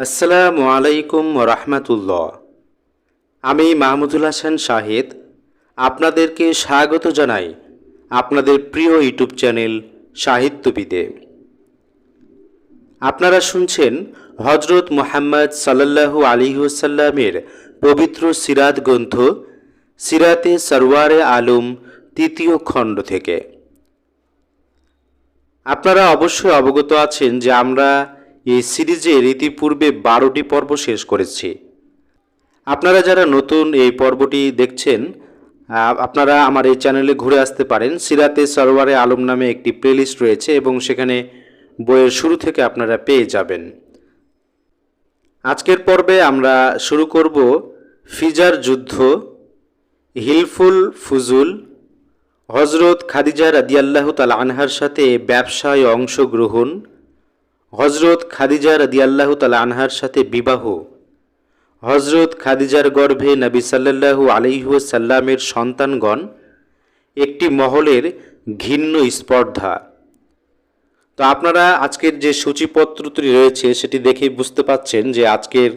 আসসালামু আলাইকুম রহমতুল্লাহ। আমি মাহমুদুল হাসান শাহেদ, আপনাদেরকে স্বাগত জানাই আপনাদের প্রিয় ইউটিউব চ্যানেল সাহিত্যবিদে আপনারা শুনছেন হজরত মোহাম্মদ সাল্লাল্লাহু আলিহাসাল্লামের পবিত্র সিরাত গ্রন্থ, সিরাতে সরওয়ারে আলম তৃতীয় খণ্ড থেকে। আপনারা অবশ্যই অবগত আছেন যে আমরা এই সিরিজের ইতিপূর্বে বারোটি পর্ব শেষ করেছি। আপনারা যারা নতুন এই পর্বটি দেখছেন আপনারা আমার এই চ্যানেলে ঘুরে আসতে পারেন। সিরাতে সরোয়ারে আলম নামে একটি প্লেলিস্ট রয়েছে এবং সেখানে বইয়ের শুরু থেকে আপনারা পেয়ে যাবেন। আজকের পর্বে আমরা শুরু করব ফিজার যুদ্ধ, হিলফুল ফুজুল হজরত খাদিজা রাদিয়াল্লাহু তাল আনহার সাথে ব্যবসায় অংশগ্রহণ হজরত খাদিজা রাদিয়াল্লাহু তাল আনহার সাথে বিবাহ। হজরত খাদিজার গর্ভে নবী সাল্লাল্লাহু আলহিহাসাল্লামের সন্তানগণ একটি মহলের ঘিন্ন স্পর্ধা। তো আপনারা আজকের যে সূচিপত্রটি রয়েছে সেটি দেখেই বুঝতে পাচ্ছেন যে আজকের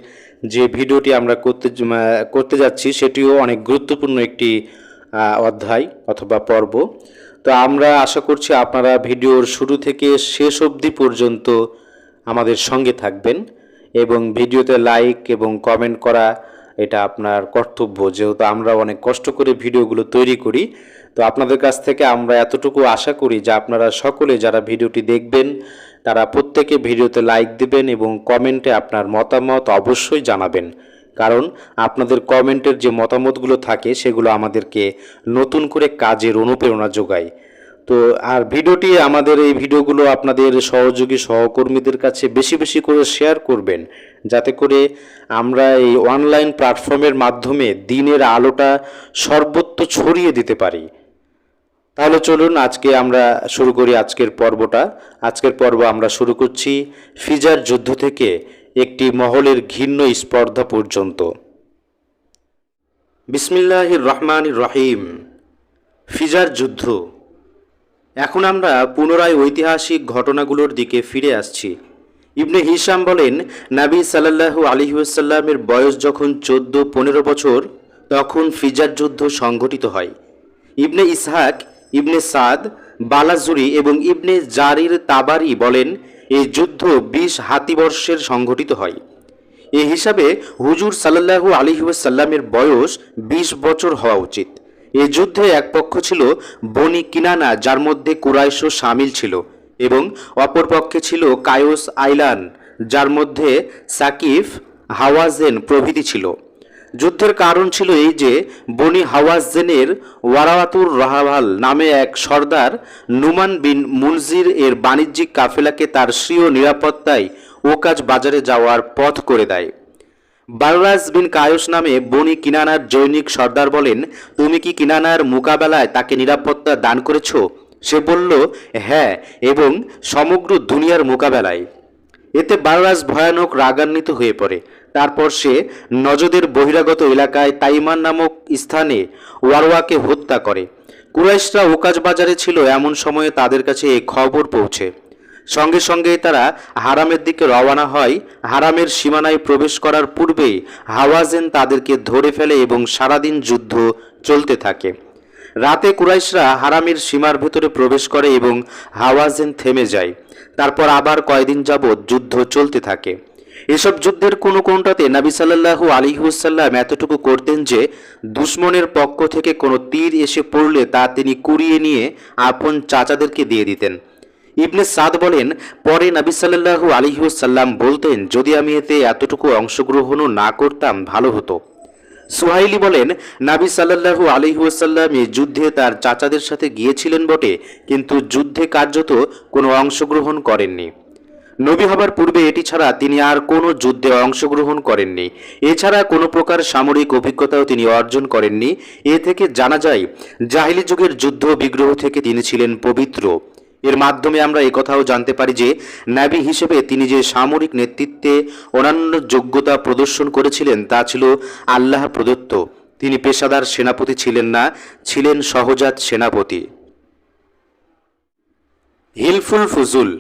যে ভিডিওটি আমরা করতে করতে যাচ্ছি সেটিও অনেক গুরুত্বপূর্ণ একটি অধ্যায় অথবা পর্ব। তো আমরা আশা করছি আপনারা ভিডিওর শুরু থেকে শেষ অবধি পর্যন্ত আমাদের সঙ্গে থাকবেন এবং ভিডিওতে লাইক এবং কমেন্ট করা এটা আপনার কর্তব্য। যেহেতু আমরা অনেক কষ্ট করে ভিডিওগুলো তৈরি করি, তো আপনাদের কাছ থেকে আমরা এতটুকু আশা করি যে আপনারা সকলে যারা ভিডিওটি দেখবেন, তারা প্রত্যেকে ভিডিওতে লাইক দিবেন এবং কমেন্টে আপনার মতামত অবশ্যই জানাবেন। কারণ আপনাদের কমেন্টের যে মতামতগুলো থাকে, সেগুলো আমাদেরকে নতুন করে কাজের অনুপ্রেরণা যোগায়। তো আর ভিডিওটি আমাদের এই ভিডিওগুলো আপনাদের সহযোগী সহকর্মীদের কাছে বেশি বেশি করে শেয়ার করবেন, যাতে করে আমরা এই অনলাইন প্ল্যাটফর্মের মাধ্যমে দিনের আলোটা সর্বত্র ছড়িয়ে দিতে পারি। তাহলে চলুন আজকে আমরা শুরু করি আজকের পর্বটা। আজকের পর্ব আমরা শুরু করছি ফিজার যুদ্ধ থেকে একটি মহলের ঘিন্ন স্পর্ধা পর্যন্ত। বিসমিল্লাহির রহমান রহিম। ফিজার যুদ্ধ। এখন আমরা পুনরায় ঐতিহাসিক ঘটনাগুলোর দিকে ফিরে আসছি। ইবনে হিসাম বলেন, নাবী সাল্লাল্লাহু আলিহাসাল্লামের বয়স যখন চোদ্দ, পনেরো বছর, তখন ফিজার যুদ্ধ সংঘটিত হয়। ইবনে ইসহাক, ইবনে সাদ, বালাজুরি এবং ইবনে জারির তাবারি বলেন এই যুদ্ধ বিশ হাতিবর্ষের সংঘটিত হয়। এ হিসাবে হুজুর সাল্লাল্লাহু আলিহাসাল্লামের বয়স বিশ বছর হওয়া উচিত। এ যুদ্ধে এক পক্ষ ছিল বনি কিনানা, যার মধ্যে কুরাইশও সামিল ছিল, এবং অপর পক্ষে ছিল কায়ুস আইলান, যার মধ্যে সাকিফ হাওয়াজেন প্রভৃতি ছিল। যুদ্ধের কারণ ছিল এই যে, বনি হাওয়াজেনের ওয়ারাওয়াতুর রাহাভাল নামে এক সর্দার নুমান বিন মুনজির এর বাণিজ্যিক কাফেলাকে তার স্বীয় নিরাপত্তায় ওকাজ বাজারে যাওয়ার পথ করে দেয়। বাররাজ বিন কায়স নামে বনি কিনানার জৈনিক সর্দার বলেন, তুমি কি কিনানার মোকাবেলায় তাকে নিরাপত্তা দান করেছ? সে বলল হ্যাঁ এবং সমগ্র দুনিয়ার মোকাবেলায়। এতে বাররাজ ভয়ানক রাগান্বিত হয়ে পড়ে। তারপর সে নজদের বহিরাগত এলাকায় তাইমান নামক স্থানে ওয়ারওয়াকে হত্যা করে। কুরাইশরা ওকাজ বাজারে ছিল, এমন সময়ে তাদের কাছে এই খবর পৌঁছে। সঙ্গে সঙ্গে তারা হারামের দিকে রওয়ানা হয়। হারামের সীমানায় প্রবেশ করার পূর্বেই হাওয়াজেন তাদেরকে ধরে ফেলে এবং সারাদিন যুদ্ধ চলতে থাকে। রাতে কুরাইশরা হারামের সীমার ভেতরে প্রবেশ করে এবং হাওয়াজেন থেমে যায়। তারপর আবার কয়দিন যাবৎ যুদ্ধ চলতে থাকে। এসব যুদ্ধের কোনো কোনটাতে নাবি সাল্লাল্লাহু আলিহুসাল্লাম এতটুকু করতেন যে, দুশ্মনের পক্ষ থেকে কোনো তীর এসে পড়লে তা তিনি কুড়িয়ে নিয়ে আপন চাচাদেরকে দিয়ে দিতেন। ইবনে সাদ বলেন, পরে নবী আলিহাসাল্লাম বলতেন, যদি আমি এতে এতটুকু অংশগ্রহণও না করতাম, ভালো হতো। সুহাইলি বলেন, নাবি সাল্লাল্লাহু আলিহাসাল্লাম এই যুদ্ধে তার চাচাদের সাথে গিয়েছিলেন বটে, কিন্তু যুদ্ধে কার্যত কোনো অংশগ্রহণ করেননি। নবী হবার পূর্বে এটি ছাড়া তিনি আর কোনো যুদ্ধে অংশগ্রহণ করেননি। এছাড়া কোনো প্রকার সামরিক অভিজ্ঞতাও তিনি অর্জন করেননি। এ থেকে জানা যায়, জাহিলি যুগের যুদ্ধ বিগ্রহ থেকে তিনি ছিলেন পবিত্র। এর মাধ্যমে আমরা একথাও জানতে পারি যে নাবি হিসেবে তিনি যে সামরিক নেতৃত্বে অন্যান্য যোগ্যতা প্রদর্শন করেছিলেন তা ছিল আল্লাহ প্রদত্ত। তিনি পেশাদার সেনাপতি ছিলেন না, ছিলেন সহজাত সেনাপতি। হিলফুল ফুজুল।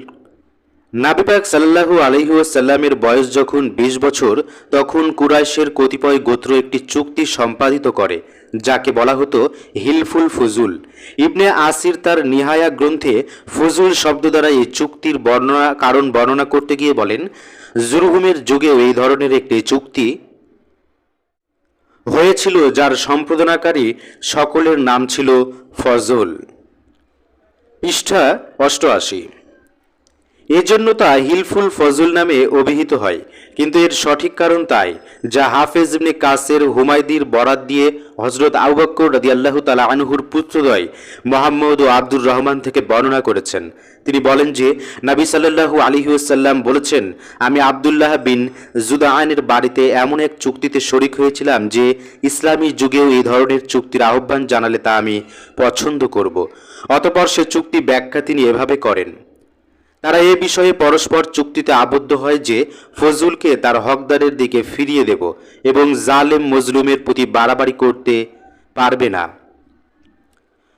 নাবিপাক সাল্লাহু আলহিউসাল্লামের বয়স যখন ২০ বছর, তখন কুরাইশের কতিপয় গোত্র একটি চুক্তি সম্পাদিত করে। যাকে বলা হতো হিলফুল ফুজুল। ইবনে আসির তার নিহায়া গ্রন্থে ফুজুল শব্দ দ্বারা এই চুক্তির বর্ণনা, কারণ বর্ণনা করতে গিয়ে বলেন, জুরহুমের যুগেও এই ধরনের একটি চুক্তি হয়েছিল যার সম্পাদনাকারী সকলের নাম ছিল ফজল। পৃষ্ঠা অষ্টআশি। এজন্য তা হিলফুল ফজল নামে অভিহিত হয়, কিন্তু এর সঠিক কারণ তাই, যা হাফেজ ইবনে কাসের হুমায়দির বরাত দিয়ে হজরত আউবাক্কর রাদি আল্লাহ তালা আনহুর পুত্রদয় মোহাম্মদ ও আব্দুর রহমান থেকে বর্ণনা করেছেন। তিনি বলেন যে, নাবী সাল্লাহু আলিহাসাল্লাম বলেছেন, আমি আবদুল্লাহ বিন জুদায়নের বাড়িতে এমন এক চুক্তিতে শরিক হয়েছিলাম যে, ইসলামী যুগেও এই ধরনের চুক্তির আহ্বান জানালে তা আমি পছন্দ করব। অতপর সে চুক্তি ব্যাখ্যা তিনি এভাবে করেন। তারা এ বিষয়ে পরস্পর চুক্তিতে আবদ্ধ হয় যে ফজলকে তার হকদারের দিকে ফিরিয়ে দেব এবং জালেম মজলুমের প্রতি বাড়াবাড়ি করতে পারবে না।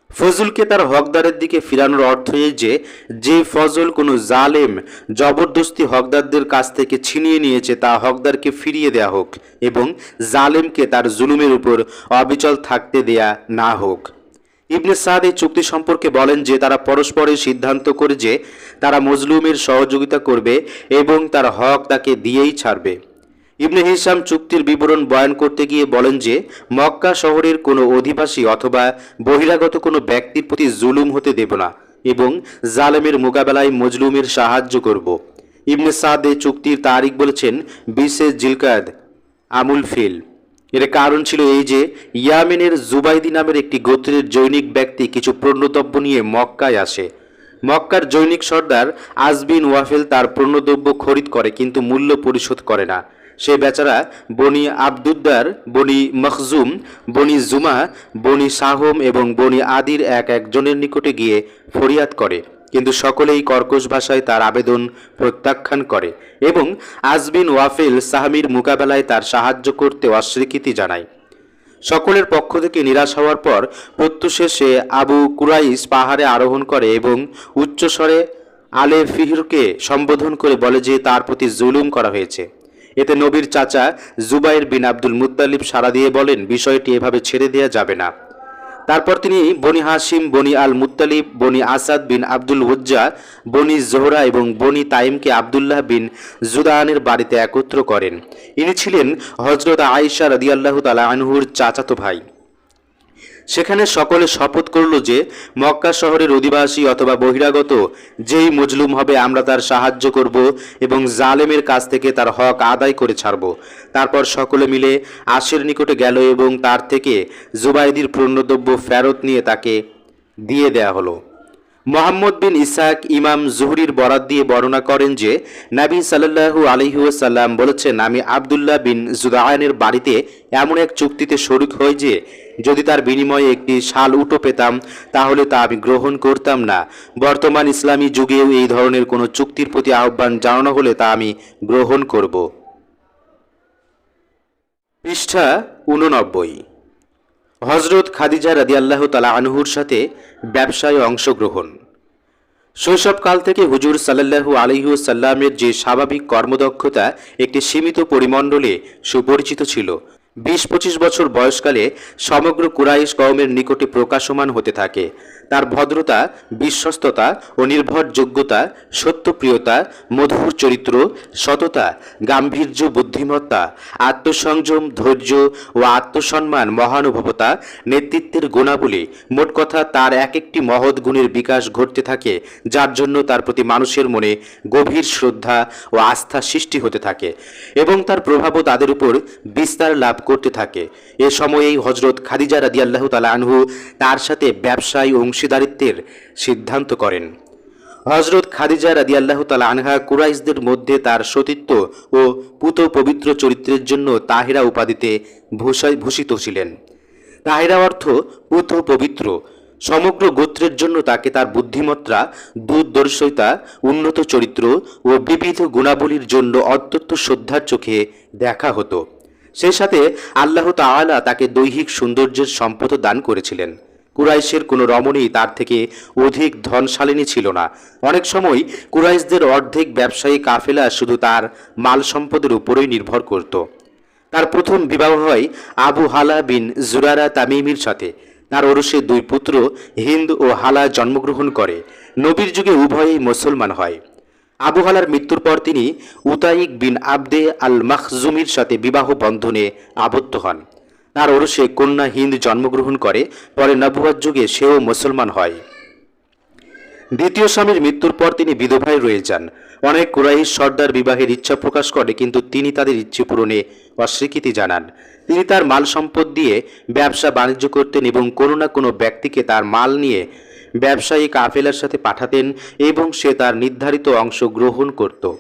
ফজলকে তার হকদারের দিকে ফিরানোর অর্থ এই যে যে ফজল কোনো জালেম, জবরদস্তি হকদারদের কাছ থেকে ছিনিয়ে নিয়েছে, তা হকদারকে ফিরিয়ে দেয়া হোক এবং জালেমকে তার জুলুমের উপর অবিচল থাকতে দেয়া না হোক। ইবনে সাদ এই চুক্তি সম্পর্কে বলেন যে, তারা পরস্পরের সিদ্ধান্ত করে যে, তারা মজলুমের সহযোগিতা করবে এবং তার হক তাকে দিয়েই ছাড়বে। ইবনে হিসাম চুক্তির বিবরণ বয়ান করতে গিয়ে বলেন যে, মক্কা শহরের কোনো অধিবাসী অথবা বহিরাগত কোনো ব্যক্তির প্রতি জুলুম হতে দেব না এবং জালেমের মোকাবেলায় মজলুমের সাহায্য করব। ইবনে সাদ এই চুক্তির তারিখ বলেছেন বিশে জিলকাদ, আমুল ফিল। এর কারণ ছিল এই যে, ইয়ামেনের জুবাইদি নামের একটি গোত্রের জৈনিক ব্যক্তি কিছু পণ্যদ্রব্য নিয়ে মক্কায় আসে। মক্কার জৈনিক সর্দার আজবিন ওয়াফেল তার পণ্যদ্রব্য খরিদ করে কিন্তু মূল্য পরিশোধ করে না। সে বেচারা বনি আবদুদ্দার, বনি মখজুম, বনি জুমা, বনি সাহম এবং বনি আদির এক একজনের নিকটে গিয়ে ফরিয়াদ করে। কিন্তু সকলেই কর্কশ ভাষায় তার আবেদন প্রত্যাখ্যান করে এবং আজবিন ওয়াফেল সাহামির মোকাবেলায় তার সাহায্য করতে অস্বীকৃতি জানায়। সকলের পক্ষ থেকে নিরাশ হওয়ার পর প্রত্যুষে সে আবু কুরাইশ পাহাড়ে আরোহণ করে এবং উচ্চস্বরে আলে ফিহরকে সম্বোধন করে বলে যে তার প্রতি জুলুম করা হয়েছে। এতে নবীর চাচা জুবাইর বিন আব্দুল মুত্তালিব সাড়া দিয়ে বলেন, বিষয়টি এভাবে ছেড়ে দেওয়া যাবে না। তারপর তিনি বনি হাসিম বনি আল মুতালিব বনি আসাদ বিন আব্দুল উজ্জা বনি জোহরা এবং বনি তাইমকে আবদুল্লাহ বিন জুদানের বাড়িতে একত্র করেন। ইনি ছিলেন হজরত আয়েশা রদিয়াল্লাহ তালা আনহুর চাচাতো ভাই। সেখানে সকলে শপথ করল যে মক্কা শহরের অধিবাসী অথবা বহিরাগত যেই মজলুম হবে, আমরা তার সাহায্য করব এবং জালেমের কাছ থেকে তার হক আদায় করে ছাড়ব। তারপর সকলে মিলে আশের নিকটে গেল এবং তার থেকে জুবাইদির পূর্ণদ্রব্য ফেরত নিয়ে তাকে দিয়ে দেয়া হলো। মোহাম্মদ বিন ইসাক ইমাম জুহরির বরাত দিয়ে বর্ণনা করেন যে, নাবী সাল্লাহু আলহিউসাল্লাম বলেছেন, আমি আবদুল্লাহ বিন জুদায়নের বাড়িতে এমন এক চুক্তিতে শরিক হই যে, যদি তার বিনিময়ে একটি শাল উটো পেতাম, তাহলে তা আমি গ্রহণ করতাম না। বর্তমান ইসলামী যুগেও এই ধরনের কোনো চুক্তির প্রতি আহ্বান জানানো হলে তা আমি গ্রহণ করব। পৃষ্ঠা উননব্বই হজরত খাদিজা রাদি আল্লাহ তালা আনহুর সাথে ব্যবসায় অংশগ্রহণ। শৈশবকাল থেকে হুজুর সাল্লাহু আলিহুসাল্লামের সাল্লামের যে স্বাভাবিক কর্মদক্ষতা একটি সীমিত পরিমণ্ডলে সুপরিচিত ছিল বিশ পঁচিশ বছর বয়সকালে সমগ্র কুরাইশ কওমের নিকটে প্রকাশমান হতে থাকে। তার ভদ্রতা, বিশ্বস্ততা ও নির্ভরযোগ্যতা সত্যপ্রিয়তা, মধুর চরিত্র, সততা, গাম্ভীর্য, বুদ্ধিমত্তা, আত্মসংযম, ধৈর্য ও আত্মসম্মান, মহানুভবতা, নেতৃত্বের গুণাবলী মোট কথা তার এক একটি মহৎ গুণের বিকাশ ঘটতে থাকে, যার জন্য তার প্রতি মানুষের মনে গভীর শ্রদ্ধা ও আস্থা সৃষ্টি হতে থাকে এবং তার প্রভাবও তাদের উপর বিস্তার লাভ করতে থাকে। এ সময়েই হজরত খাদিজা রাদিয়াল্লাহু তালা আনহু তার সাথে ব্যবসায় অংশীদারিত্বের সিদ্ধান্ত করেন। হজরত খাদিজা রাদি আল্লাহ তালা আনহা কুরাইশদের মধ্যে তার সতীত্ব ও পুত পবিত্র চরিত্রের জন্য তাহিরা উপাধিতে ভূষিত ছিলেন। তাহিরা অর্থ পুত পবিত্র। সমগ্র গোত্রের জন্য তাকে তার বুদ্ধিমত্তা, দূরদর্শিতা, উন্নত চরিত্র ও বিবিধ গুণাবলীর জন্য অত্যন্ত শ্রদ্ধার চোখে দেখা হতো। সেই সাথে আল্লাহ তাআলা তাকে দৈহিক সৌন্দর্যের সম্পদ দান করেছিলেন। কুরাইশের কোনো রমণী তার থেকে অধিক ধনশালিনী ছিল না। অনেক সময় কুরাইশদের অর্ধেক ব্যবসায়ী কাফেলা শুধু তার মাল সম্পদের উপরেই নির্ভর করত। তার প্রথম বিবাহ হয় আবু হালা বিন জুরারা তামিমির সাথে। তার ওরসে দুই পুত্র হিন্দ ও হালা জন্মগ্রহণ করে। নবীর যুগে উভয়েই মুসলমান হয়। আবু হালার মৃত্যুর পর তিনি উতাইক বিন আবদে আল মাখজুমির সাথে বিবাহ বন্ধনে আবদ্ধ হন। তার ওরসে কন্যা হিন্দ জন্মগ্রহণ করে, পরে নবুয়ার যুগে সেও মুসলমান হয়। দ্বিতীয় স্বামীর মৃত্যুর পর তিনি বিধবায় রয়ে যান। অনেক কুরাইশ সর্দার বিবাহের ইচ্ছা প্রকাশ করে, কিন্তু তিনি তাদের ইচ্ছে পূরণে অস্বীকৃতি জানান। তিনি তার মাল সম্পদ দিয়ে ব্যবসা বাণিজ্য করতেন এবং কোনো না কোনো ব্যক্তিকে তার মাল নিয়ে ব্যবসায়ী কাফেলার সাথে পাঠাতেন এবং সে তার নির্ধারিত অংশ গ্রহণ করত।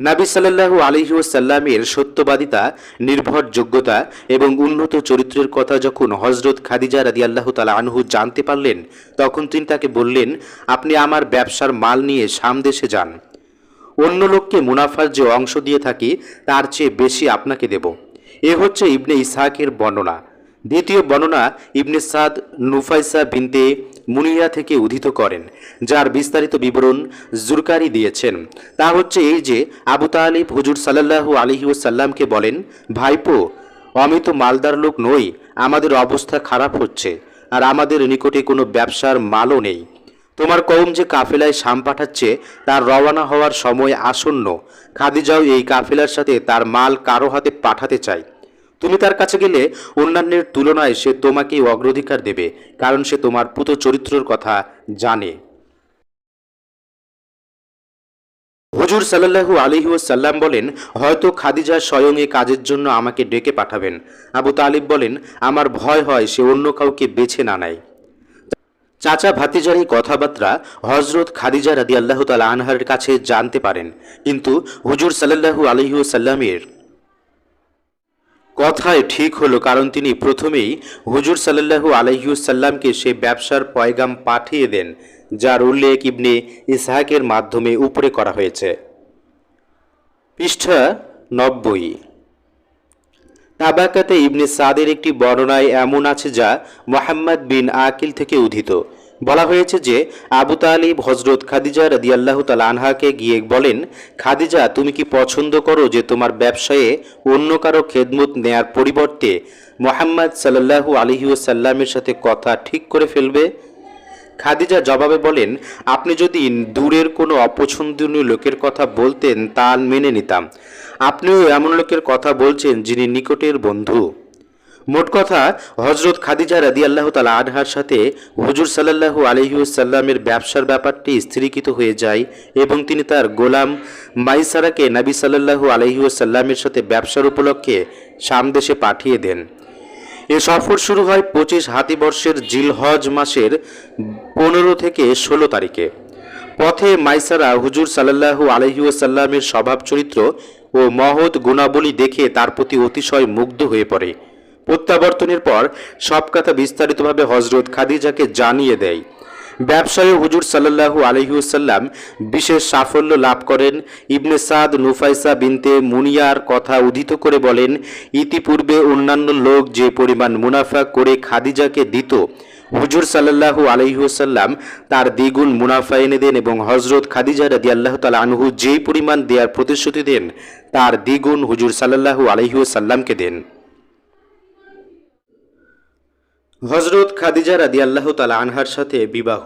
নাবি সাল্লাল্লাহু আলহিউসাল্লামের সত্যবাদিতা, নির্ভরযোগ্যতা এবং উন্নত চরিত্রের কথা যখন হজরত খাদিজা রাদি আল্লাহ তালা আনহু জানতে পারলেন, তখন তিনি তাকে বললেন, আপনি আমার ব্যবসার মাল নিয়ে সামদেশে যান। অন্য লোককে মুনাফার যে অংশ দিয়ে থাকি, তার চেয়ে বেশি আপনাকে দেব। এ হচ্ছে ইবনে ইসহাকের বর্ণনা। দ্বিতীয় বর্ণনা ইবনে সাদ নুফাইসা বিনতে মুনিয়া থেকে উদ্ধৃত করেন, যার বিস্তারিত বিবরণ জুরকারি দিয়েছেন। তা হচ্ছে এই যে আবু তালিব হুজুর সাল্লাল্লাহু আলহি সাল্লামকে বলেন, ভাইপো, আমি তো মালদার লোক নই, আমাদের অবস্থা খারাপ হচ্ছে, আর আমাদের নিকটে কোনো ব্যবসার মালও নেই। তোমার কৌম যে কাফেলায় শাম পাঠাচ্ছে, তার রওয়ানা হওয়ার সময় আসন্ন। খাদিজাও এই কাফেলার সাথে তার মাল কারও হাতে পাঠাতে চায়। তুমি তার কাছে গেলে অন্যান্যের তুলনায় সে তোমাকেই অগ্রাধিকার দেবে, কারণ সে তোমার পুত চরিত্রের কথা জানে। হুজুর সাল্লাল্লাহু আলিহি সাল্লাম বলেন, হয়তো খাদিজা স্বয়ং এ কাজের জন্য আমাকে ডেকে পাঠাবেন। আবু তালিব বলেন, আমার ভয় হয় সে অন্য কাউকে বেছে না নেয়। চাচা ভাতিজার এই কথাবার্তা হজরত খাদিজা রাদি আল্লাহ তালা আনহার কাছে জানতে পারেন। কিন্তু হুজুর সাল্লাল্লাহু আলহিউ সাল্লামের কথায় ঠিক হলো, কারণ তিনি প্রথমেই হুজুর সাল্লাল্লাহু আলহিউসাল্লামকে সে ব্যবসার পয়গাম পাঠিয়ে দেন, যার উল্লেখ ইবনে ইসহাকের মাধ্যমে উপরে করা হয়েছে। পৃষ্ঠা নব্বই। তাবাকাতে ইবনে সাদের একটি বর্ণনায় এমন আছে যা মোহাম্মদ বিন আকিল থেকে উদ্ধৃত বলা হয়েছে যে, আবু তালিব হজরত খাদিজা রাদি আল্লাহ আনহাকে গিয়ে বলেন, খাদিজা, তুমি কি পছন্দ করো যে তোমার ব্যবসায়ে অন্য কারও খেদমত নেয়ার পরিবর্তে মোহাম্মদ সাল্লাল্লাহু আলহিউসাল্লামের সাথে কথা ঠিক করে ফেলবে? খাদিজা জবাবে বলেন, আপনি যদি দূরের কোনো অপছন্দনীয় লোকের কথা বলতেন, তা মেনে নিতাম। আপনিও এমন লোকের কথা বলছেন যিনি নিকটের বন্ধু। মোট কথা হজরত খাদিজা রাদি আল্লাহ তালা আনহার সাথে হুজুর সাল্লাহু আলহিউসাল্লামের ব্যবসার ব্যাপারটি স্থিরীকৃত হয়ে যায় এবং তিনি তার গোলাম মাইসারাকে নাবি সাল্লাহু আলহিউসাল্লামের সাথে ব্যবসার উপলক্ষে সামদেশে পাঠিয়ে দেন। এ সফর শুরু হয় পঁচিশ হাতিবর্ষের জিলহজ মাসের পনেরো থেকে ষোলো তারিখে। পথে মাইসারা হুজুর সাল্লাহু আলহিউসাল্লামের স্বভাব চরিত্র ও মহৎ গুণাবলী দেখে তার প্রতি অতিশয় মুগ্ধ হয়ে পড়ে। প্রত্যাবর্তনের পর সব কথা বিস্তারিতভাবে হজরত খাদিজাকে জানিয়ে দেয়। ব্যবসায়ী হুজুর সাল্লাহু আলহিউসাল্লাম বিশেষ সাফল্য লাভ করেন। ইবনে সাদ, নুফাইসা বিনতে মুনিয়ার কথা উদ্ধৃত করে বলেন, ইতিপূর্বে অন্যান্য লোক যে পরিমাণ মুনাফা করে খাদিজাকে দিত, হুজুর সাল্লাহু আলহিউসাল্লাম তার দ্বিগুণ মুনাফা এনে দেন এবং হজরত খাদিজা রাদি আল্লাহ তালা আনহু যেই পরিমাণ দেওয়ার প্রতিশ্রুতি দেন, তার দ্বিগুণ হুজুর সাল্লাহু আলহিউসাল্লামকে দেন। হজরত খাদিজা রাদি আল্লাহ তালা আনহার সাথে বিবাহ।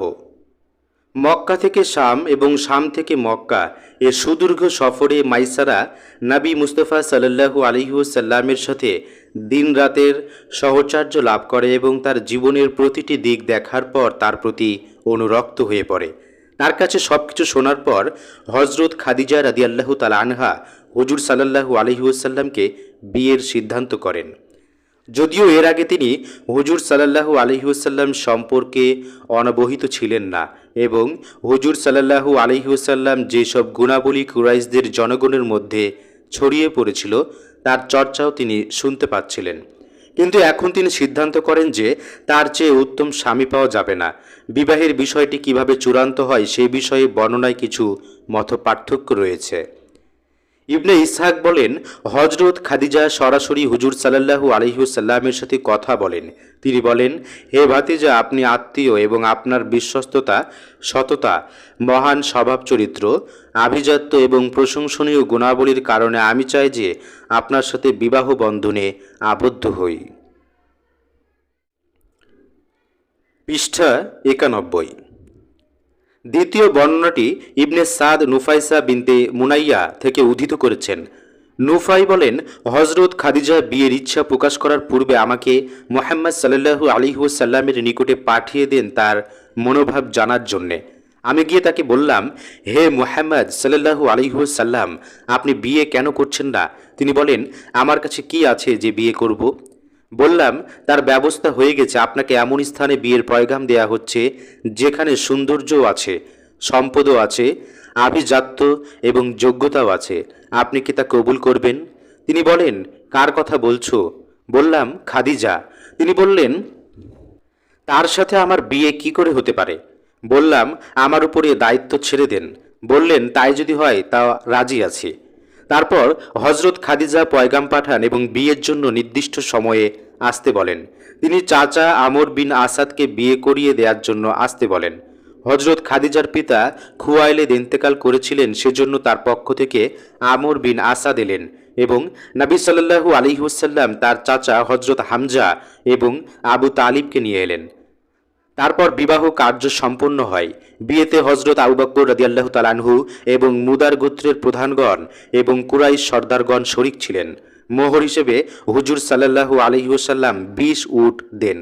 মক্কা থেকে শাম এবং শাম থেকে মক্কা এ সুদীর্ঘ সফরে মাইসারা নাবী মুস্তফা সাল্লাহু আলিহুসাল্লামের সাথে দিন রাতের সহচার্য লাভ করে এবং তার জীবনের প্রতিটি দিক দেখার পর তার প্রতি অনুরক্ত হয়ে পড়ে। তার কাছে সব কিছু শোনার পর হজরত খাদিজা রাদি আল্লাহ তালা আনহা হজুর সাল্লাহু আলহিউসাল্লামকে বিয়ের সিদ্ধান্ত করেন। যদিও এর আগে তিনি হুজুর সাল্লাহু আলহিউসাল্লাম সম্পর্কে অনবহিত ছিলেন না এবং হুজুর সাল্লাহু আলহিউসাল্লাম যেসব গুণাবলী কুরাইশদের জনগণের মধ্যে ছড়িয়ে পড়েছিল, তার চর্চাও তিনি শুনতে পাচ্ছিলেন। কিন্তু এখন তিনি সিদ্ধান্ত করেন যে তার চেয়ে উত্তম স্বামী পাওয়া যাবে না। বিবাহের বিষয়টি কীভাবে চূড়ান্ত হয় সেই বিষয়ে বর্ণনায় কিছু মত পার্থক্য রয়েছে। ইবনে ইসহাক বলেন হজরত খাদিজা সরাসরি হুজুর সাল্লাল্লাহু আলহিউসাল্লামের সাথে কথা বলেন। তিনি বলেন, হে ভাতিজা, আপনি আত্মীয় এবং আপনার বিশ্বস্ততা, সততা, মহান স্বভাব চরিত্র, আভিজাত্য এবং প্রশংসনীয় গুণাবলীর কারণে আমি চাই যে আপনার সাথে বিবাহ বন্ধনে আবদ্ধ হই। পৃষ্ঠা একানব্বই। দ্বিতীয় বর্ণনাটি ইবনে সাদ নুফাইসা বিনতে মুনাইয়া থেকে উদ্ধৃত করেছেন। নুফাই বলেন হজরত খাদিজা বিয়ের ইচ্ছা প্রকাশ করার পূর্বে আমাকে মোহাম্মদ সাল্লাহু আলিহাসাল্লামের নিকটে পাঠিয়ে দেন তার মনোভাব জানার জন্যে। আমি গিয়ে তাকে বললাম, হে মোহাম্মদ সাল্লাহু আলিহাসাল্লাম আপনি বিয়ে কেন করছেন না? তিনি বলেন, আমার কাছে কি আছে যে বিয়ে করব? বললাম, তার ব্যবস্থা হয়ে গেছে। আপনাকে এমন স্থানে বিয়ের পয়গাম দেয়া হচ্ছে, যেখানে সৌন্দর্যও আছে, সম্পদও আছে, আভিজাত্য এবং যোগ্যতাও আছে। আপনি কি তা কবুল করবেন? তিনি বলেন, কার কথা বলছো? বললাম, খাদিজা। তিনি বললেন, তার সাথে আমার বিয়ে কি করে হতে পারে? বললাম, আমার উপরে দায়িত্ব ছেড়ে দেন। বললেন, তাই যদি হয়, তা রাজি আছি। তারপর হজরত খাদিজা পয়গাম পাঠান এবং বিয়ের জন্য নির্দিষ্ট সময়ে আসতে বলেন। তিনি চাচা আমর বিন আসাদকে বিয়ে করিয়ে দেওয়ার জন্য আসতে বলেন। হজরত খাদিজার পিতা খুয়াইলেদ ইন্তেকাল করেছিলেন, সেজন্য তার পক্ষ থেকে আমর বিন আসাদ এলেন এবং নবী সাল্লাল্লাহু আলিহুসাল্লাম তার চাচা হজরত হামজা এবং আবু তালিবকে নিয়ে এলেন। তারপর বিবাহ কার্য সম্পন্ন হয়। বিয়েতে হজরত আবু বকর রাদিয়াল্লাহ তালানহু এবং মুদার গোত্রের প্রধানগণ এবং কুরাইশ সর্দারগণ শরিক ছিলেন। মোহর হিসেবে হুজুর সাল্লাল্লাহু আলহিউসাল্লাম বিশ উট দেন।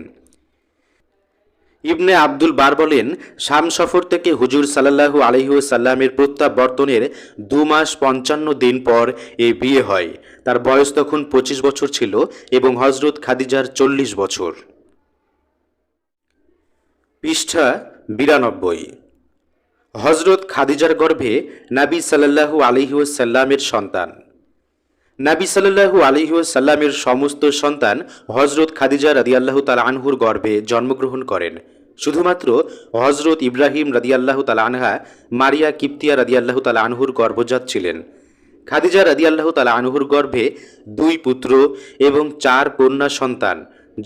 ইবনে আব্দুল বার বলেন, শাম সফর থেকে হুজুর সাল্লাল্লাহু আলহিউসাল্লামের প্রত্যাবর্তনের দু মাস পঞ্চান্ন দিন পর এই বিয়ে হয়। তার বয়স তখন পঁচিশ বছর ছিল এবং হজরত খাদিজার চল্লিশ বছর। পৃষ্ঠা বিরানব্বই। হজরত খাদিজার গর্ভে নাবী সাল্লাল্লাহু আলিহাসাল্লামের সন্তান। নাবী সাল্লাল্লাহু আলিহাসাল্লামের সমস্ত সন্তান হজরত খাদিজা রাদিয়াল্লাহু তাল আনহুর গর্ভে জন্মগ্রহণ করেন। শুধুমাত্র হজরত ইব্রাহিম রাদিয়াল্লাহু তাল আনহা, মারিয়া কিপ্তিয়া রাদিয়াল্লাহু তাল আনহুর গর্ভজাত ছিলেন। খাদিজা রাদিয়াল্লাহু তাল আনহুর গর্ভে দুই পুত্র এবং চার কন্যা সন্তান,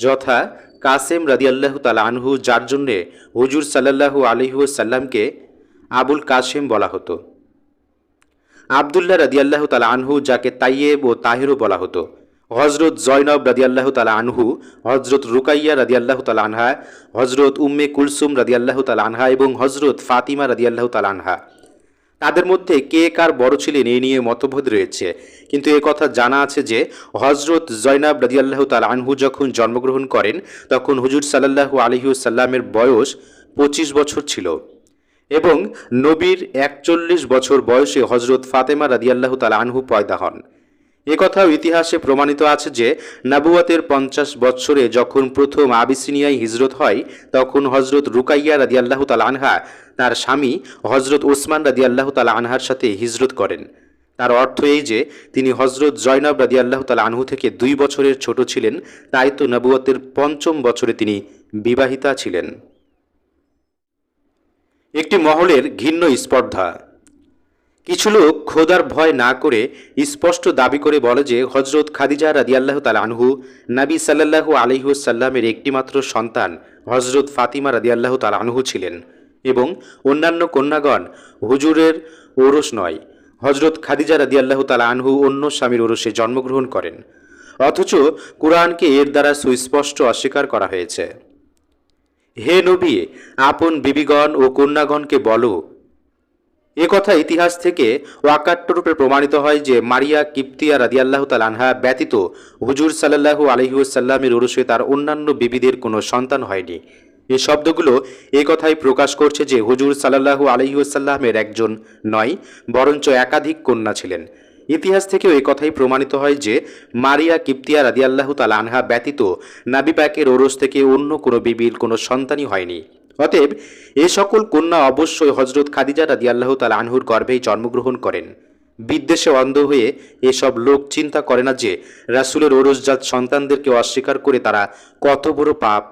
যথা কাসেম রাদিয়াল্লাহু তাল আনহু, যার জন্যে হুজুর সাল্লাল্লাহু আলহিউসাল্লামকে আবুল কাসেম বলা হতো। আবদুল্লাহ রাদিয়াল্লাহু তালা আনহু, যাকে তাইয়েব ও তাহেরও বলা হতো। হজরত জয়নব রাদিয়াল্লাহ তালা আনহু হজরত রুকাইয়া রাদিয়াল্লাহ তালা আনহা হজরত উম্মে কুলসুম রাদিয়াল্লাহ তালা আনহা এবং হজরত ফাতিমা রাদিয়াল্লাহ তালা আনহা। তাদের মধ্যে কে কার বড় ছিলেন এ নিয়ে মতভেদ রয়েছে। কিন্তু এ কথা জানা আছে যে হজরত জয়নাব রাজিয়াল্লাহ তাল আনহু যখন জন্মগ্রহণ করেন, তখন হুজুর সাল্লাহু আলহিউসাল্লামের বয়স পঁচিশ বছর ছিল। এবং নবীর একচল্লিশ বছর বয়সে হজরত ফাতেমা রাদিয়াল্লাহু তাল আনহু পয়দা হন। কথাও ইতিহাসে প্রমাণিত আছে যে নাবুয়াতের পঞ্চাশ বৎসরে যখন প্রথম আবিসিনিয়ায় হিজরত হয়, তখন হজরত রুকাইয়া রাদিয়াল্লাহু তাল আনহা তার স্বামী হজরত ওসমান রাদিয়াল্লাহু তাল আনহার সাথে হিজরত করেন। তার অর্থ এই যে, তিনি হজরত জয়নব রাদিয়াল্লাহু তাল আনহু থেকে দুই বছরের ছোট ছিলেন, তাই তো নবুয়াতের পঞ্চম বছরে তিনি বিবাহিতা ছিলেন। একটি মহলের ঘিন্ন স্পর্ধা। কিছু লোক খোদার ভয় না করে স্পষ্ট দাবি করে বলে যে হজরত খাদিজা রাদিয়াল্লাহ তাল আনহু নাবী সাল্লাহু আলহিউসাল্লামের একটিমাত্র সন্তান হজরত ফাতিমা রাদিয়াল্লাহ তাল আনহু ছিলেন এবং অন্যান্য কন্যাগণ হুজুরের ওরস নয়। হজরত খাদিজা রাদিয়াল্লাহ তাল আনহু অন্য স্বামীর ওরসে জন্মগ্রহণ করেন। অথচ কোরআনকে এর দ্বারা সুস্পষ্ট অস্বীকার করা হয়েছে। হে নবী, আপন বিবিগণ ও কন্যাগণকে বলো এ কথা ইতিহাস থেকে ওয়াকাট্টরূপে প্রমাণিত হয় যে মারিয়া কিপ্তিয়া রাদিয়াল্লাহ তাল আনহা ব্যতীত হুজুর সাল্লাহু আলহিউসাল্লামের ওরসে তার অন্যান্য বিবিদের কোনো সন্তান হয়নি। এই শব্দগুলো এ কথাই প্রকাশ করছে যে হুজুর সাল্লাহু আলহিউসাল্লামের একজন নয়, বরঞ্চ একাধিক কন্যা ছিলেন। ইতিহাস থেকেও এই কথাই প্রমাণিত হয় যে মারিয়া কিপ্তিয়া রাদিয়াল্লাহু তাল আনহা ব্যতীত নাবি প্যাকের ওরস থেকে অন্য কোনো বিবির কোনো সন্তানই হয়নি। অতএব, এ সকল কন্যা অবশ্যই হজরত খাদিজা রাদি আল্লাহ তাল আনহুর গর্ভেই জন্মগ্রহণ করেন। বিদ্বেষে অন্ধ হয়ে এসব লোক চিন্তা করে না যে রাসুলের ওরসজাত সন্তানদেরকে অস্বীকার করে তারা কত বড় পাপ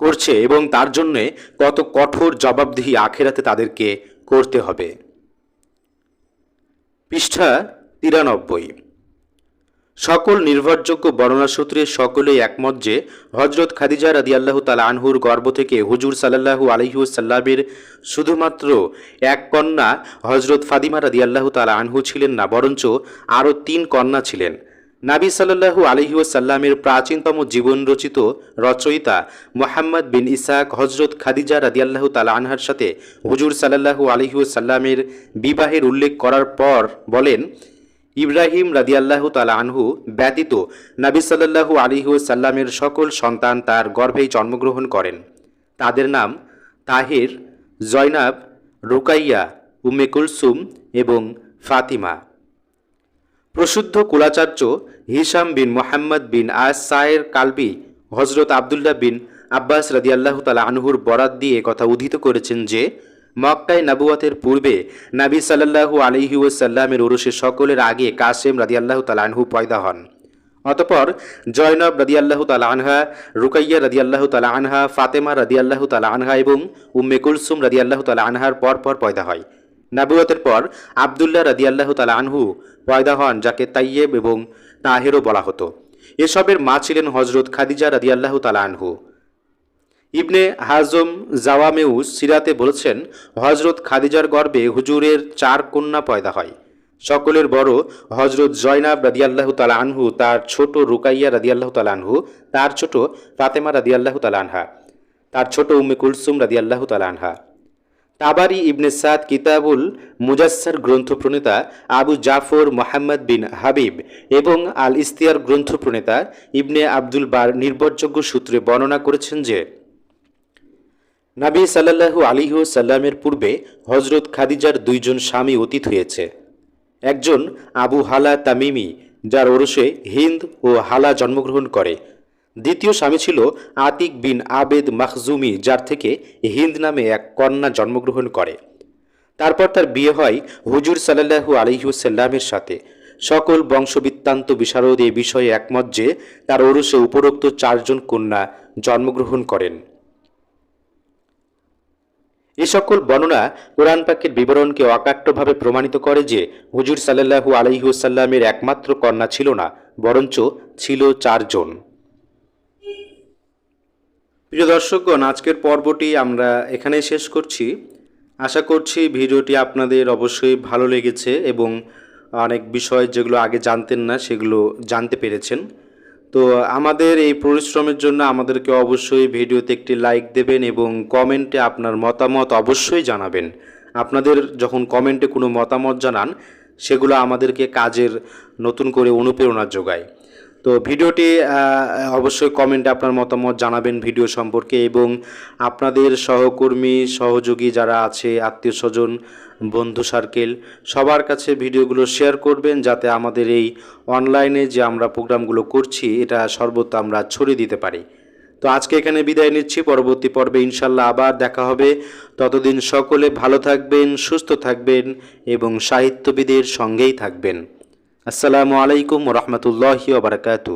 করছে এবং তার জন্যে কত কঠোর জবাবদিহি আখেরাতে তাদেরকে করতে হবে। পৃষ্ঠা তিরানব্বই। সকল নির্ভরযোগ্য বর্ণনা সূত্রে সকলেই একমত যে হজরত খাদিজা রাদি আল্লাহ তালা আনহুর গর্ভ থেকে হুজুর সাল্লাহু আলহিউসাল্লামের শুধুমাত্র এক কন্যা হজরত ফাদিমা রাদি আল্লাহ তালা আনহু ছিলেন না, বরঞ্চ আরও তিন কন্যা ছিলেন। নাবী সাল্লাহু আলহিউসাল্লামের প্রাচীনতম জীবন রচিত রচয়িতা মোহাম্মদ বিন ইসাক হজরত খাদিজা রাদিয়াল্লাহু তালা আনহার সাথে হুজুর সাল্লাহু আলহিউসাল্লামের বিবাহের উল্লেখ করার পর বলেন ইব্রাহিম রাদিয়াল্লাহু তালা আনহু ব্যতীত নাবী সাল্লাহু আলিহু সাল্লামের সকল সন্তান তার গর্ভেই জন্মগ্রহণ করেন। তাদের নাম তাহির, জয়নাব, রুকাইয়া, উম্মে কুলসুম এবং ফাতিমা। প্রসিদ্ধ কুলাচার্য হিসাম বিন মোহাম্মদ বিন আস সায়ের কালবি হজরত আবদুল্লাহ বিন আব্বাস রাদিয়াল্লাহ তালা আনহুর বরাত দিয়ে কথা উদ্ধৃত করেছেন যে মক্কায় নাবুয়াতের পূর্বে নাবী সাল্লাহু আলহি ওসাল্লামের ওরসে সকলের আগে কাসেম রাদিয়াল্লাহ তালা আনহু পয়দা হন। অতপর জয়নব রাদিয়াল্লাহু তালা আনহা, রুকাইয়া রাদিয়াল্লাহু তালা আনহা, ফাতেমা রাদিয়াল্লাহু তালা আনহা এবং উম্মে কুলসুম রাদিয়াল্লাহু তালা আনহার পর পর পয়দা হয়। নাবুয়াতের পর আবদুল্লাহ রাদিয়াল্লাহু তালা আনহু পয়দা হন, যাকে তাইয়েব এবং তাহেরও বলা হতো। এসবের মা ছিলেন হজরত খাদিজা রাদিয়াল্লাহু তালা আনহু। ইবনে হাজম জাওয়ামেউস সিরাতে বলেছেন হজরত খাদিজার গর্বে হুজুরের চার কন্যা পয়দা হয়। সকলের বড় হজরত জয়নাব রাদিয়াল্লাহু তালা আনহু, তার ছোট রুকাইয়া রাদিয়াল্লাহু তালা আনহু, তার ছোট ফাতেমা রাদিয়াল্লাহু তালা আনহা, তার ছোট উম্মে কুলসুম রাদিয়াল্লাহু তালা আনহা। তাবারি ইবনে সাদ কিতাবুল মুজাস্সার গ্রন্থ প্রণেতা আবু জাফর মোহাম্মদ বিন হাবিব এবং আল ইস্তিয়ার গ্রন্থ প্রণেতা ইবনে আব্দুল বার নির্ভরযোগ্য সূত্রে বর্ণনা করেছেন যে নাবী সাল্লাহু আলিহু সাল্লামের পূর্বে হজরত খাদিজার দুইজন স্বামী অতীত হয়েছে। একজন আবু হালা তামিমি, যার ওরসে হিন্দ ও হালা জন্মগ্রহণ করে। দ্বিতীয় স্বামী ছিল আতিক বিন আবেদ মাখজুমি, যার থেকে হিন্দ নামে এক কন্যা জন্মগ্রহণ করে। তারপর তার বিয়ে হয় হুজুর সাল্লাহু আলিহুসাল্লামের সাথে। সকল বংশবৃত্তান্ত বিশারদ এ বিষয়ে একমত যে, তার ওরসে উপরোক্ত চারজন কন্যা জন্মগ্রহণ করেন। এ সকল বর্ণনা কোরআন পাকের বিবরণকে অকাট্যভাবে প্রমাণিত করে যে হুজুর সাল্লাহু আলহিউসাল্লামের একমাত্র কন্যা ছিল না, বরঞ্চ ছিল চারজন। প্রিয় দর্শকগণ, আজকের পর্বটি আমরা এখানে শেষ করছি। আশা করছি ভিডিওটি আপনাদের অবশ্যই ভালো লেগেছে এবং অনেক বিষয় যেগুলো আগে জানতেন না, সেগুলো জানতে পেরেছেন। তো আমাদের এই পরিশ্রমের জন্য আমাদেরকে অবশ্যই ভিডিওতে একটি লাইক দেবেন এবং কমেন্টে আপনার মতামত অবশ্যই জানাবেন। আপনাদের যখন কমেন্টে কোনো মতামত জানান, সেগুলো আমাদেরকে কাজের নতুন করে অনুপ্রেরণা যোগায়। তো ভিডিওটি অবশ্যই কমেন্টে আপনার মতামত জানাবেন ভিডিও সম্পর্কে এবং আপনাদের সহকর্মী, সহযোগী যারা আছে, আত্মীয় স্বজন বন্ধু সার্কেল, সবার কাছে ভিডিওগুলো শেয়ার করবেন যাতে আমাদের এই অনলাইনে যে আমরা প্রোগ্রামগুলো করছি, এটা সর্বত্র আমরা ছড়িয়ে দিতে পারি। তো আজকে এখানে বিদায় নিচ্ছি, পরবর্তী পর্বে ইনশাল্লাহ আবার দেখা হবে। ততদিন সকলে ভালো থাকবেন, সুস্থ থাকবেন এবং সাহিত্যবিদের সঙ্গেই থাকবেন। আসসালামু আলাইকুম রহমতুল্লাহি ওবরাকাতু